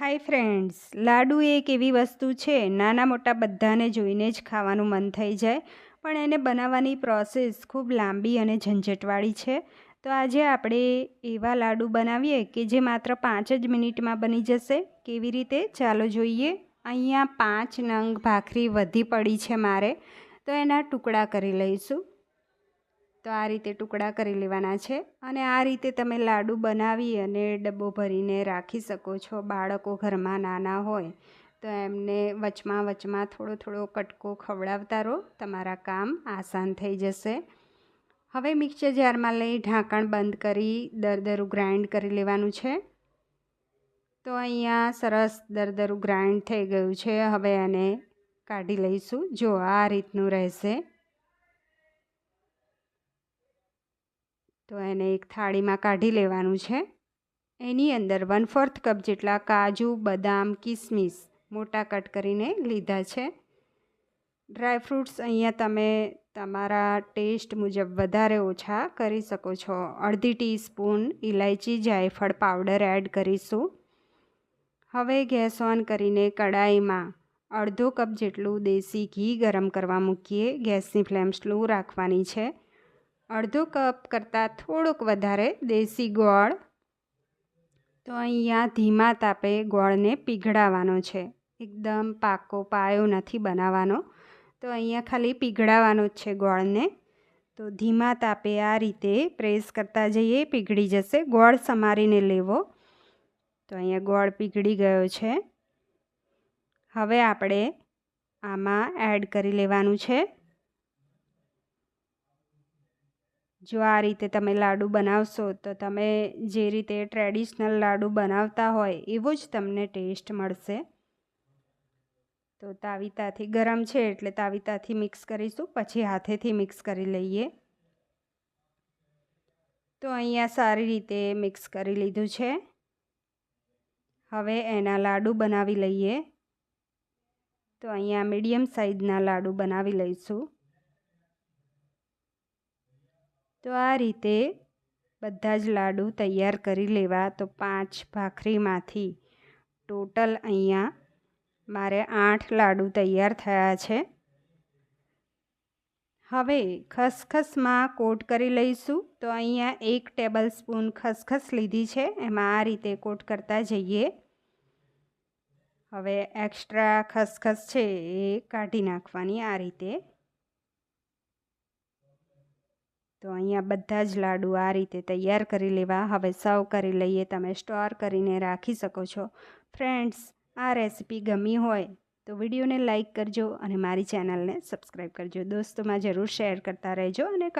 Hi friends, લાડુ એક એવી વસ્તુ છે, નાના મોટા બધાને જોઈને જ ખાવાનું મન થઈ જાય, પણ એને બનાવવાની પ્રોસેસ ખૂબ લાંબી અને ઝંઝટવાળી છે. તો આજે આપણે એવા લાડુ બનાવીએ કે જે માત્ર પાંચ જ મિનિટમાં બની જશે. કેવી રીતે? ચાલો જોઈએ. અહીંયા પાંચ નંગ ભાખરી વધી પડી છે મારે. તો એના ટુકડા કરી લઈશું. તો આ રીતે ટુકડા કરી લેવાના છે અને આ રીતે તમે લાડુ બનાવી અને ડબ્બો ભરીને રાખી શકો છો. બાળકો ઘરમાં નાના હોય તો એમને વચમાં વચમાં થોડો થોડો કટકો ખવડાવતા રહો. તમારા કામ આસાન થઈ જશે. હવે મિક્સર જારમાં લઈ ઢાંકણ બંધ કરી દરદરું ગ્રાઇન્ડ કરી લેવાનું છે. તો અહીંયા સરસ દરદરું ગ્રાઇન્ડ થઈ ગયું છે. હવે એને કાઢી લઈશું. જો આ રીતનું રહેશે તો એને એક થાળીમાં કાઢી લેવાનું છે. એની અંદર વન ફોર્થ કપ જેટલા કાજુ, બદામ, કિસમિસ મોટા કટ કરીને લીધા છે. ડ્રાય ફ્રૂટ્સ અહીંયા તમે તમારા ટેસ્ટ મુજબ વધારે ઓછા કરી શકો છો. અડધી ટીસ્પૂન ઇલાયચી જાયફળ પાવડર એડ કરીશું. હવે ગેસ ઓન કરીને કડાઈમાં અડધો કપ જેટલું દેશી ઘી ગરમ કરવા મૂકીએ. ગેસની ફ્લેમ સ્લો રાખવાની છે. અડધો કપ કરતાં થોડોક વધારે દેશી ગોળ. તો અહીંયા ધીમા તાપે ગોળને પીગળાવવાનો છે. એકદમ પાકો પાયો નથી બનાવવાનો. તો અહીંયા ખાલી પીગળાવવાનો જ છે ગોળને. તો ધીમા તાપે આ રીતે પ્રેસ કરતા જઈએ પીગળી જશે. ગોળ સમારીને લેવો. તો અહીંયા ગોળ પીગળી ગયો છે. હવે આપણે આમાં એડ કરી લેવાનું છે. જો આ રીતે તમે લાડુ બનાવશો, તો તમે જે રીતે ટ્રેડિશનલ લાડુ બનાવતા હોય, એવો જ તમને ટેસ્ટ મળશે. તો તાવીતાથી ગરમ છે એટલે તાવીતાથી મિક્સ કરીશું, પછી હાથેથી મિક્સ કરી લઈએ. તો અહીંયા સારી રીતે મિક્સ કરી લીધું છે. હવે એના લાડુ બનાવી લઈએ. તો અહીંયા મીડિયમ સાઇઝના લાડુ બનાવી લઈશું. તો આ રીતે બધા જ લાડુ તૈયાર કરી લેવા. તો પાંચ ભાખરીમાંથી ટોટલ અહીંયા મારે આઠ લાડુ તૈયાર થયા છે. હવે ખસખસમાં કોટ કરી લઈશું. તો અહીંયા એક ટેબલ સ્પૂન ખસખસ લીધી છે. એમાં આ રીતે કોટ કરતા જઈએ. હવે એક્સ્ટ્રા ખસખસ છે એ કાઢી નાખવાની આ રીતે. તો અહીંયા બધા જ લાડુ આ રીતે તૈયાર કરી લેવા. હવે સર્વ કરી લઈએ. તમે સ્ટોર કરીને રાખી શકો છો. ફ્રેન્ડ્સ, આ રેસીપી ગમી હોય તો વિડીયોને લાઇક કરજો અને મારી ચેનલને સબસ્ક્રાઈબ કરજો. દોસ્તોમાં જરૂર શેર કરતા રહેજો અને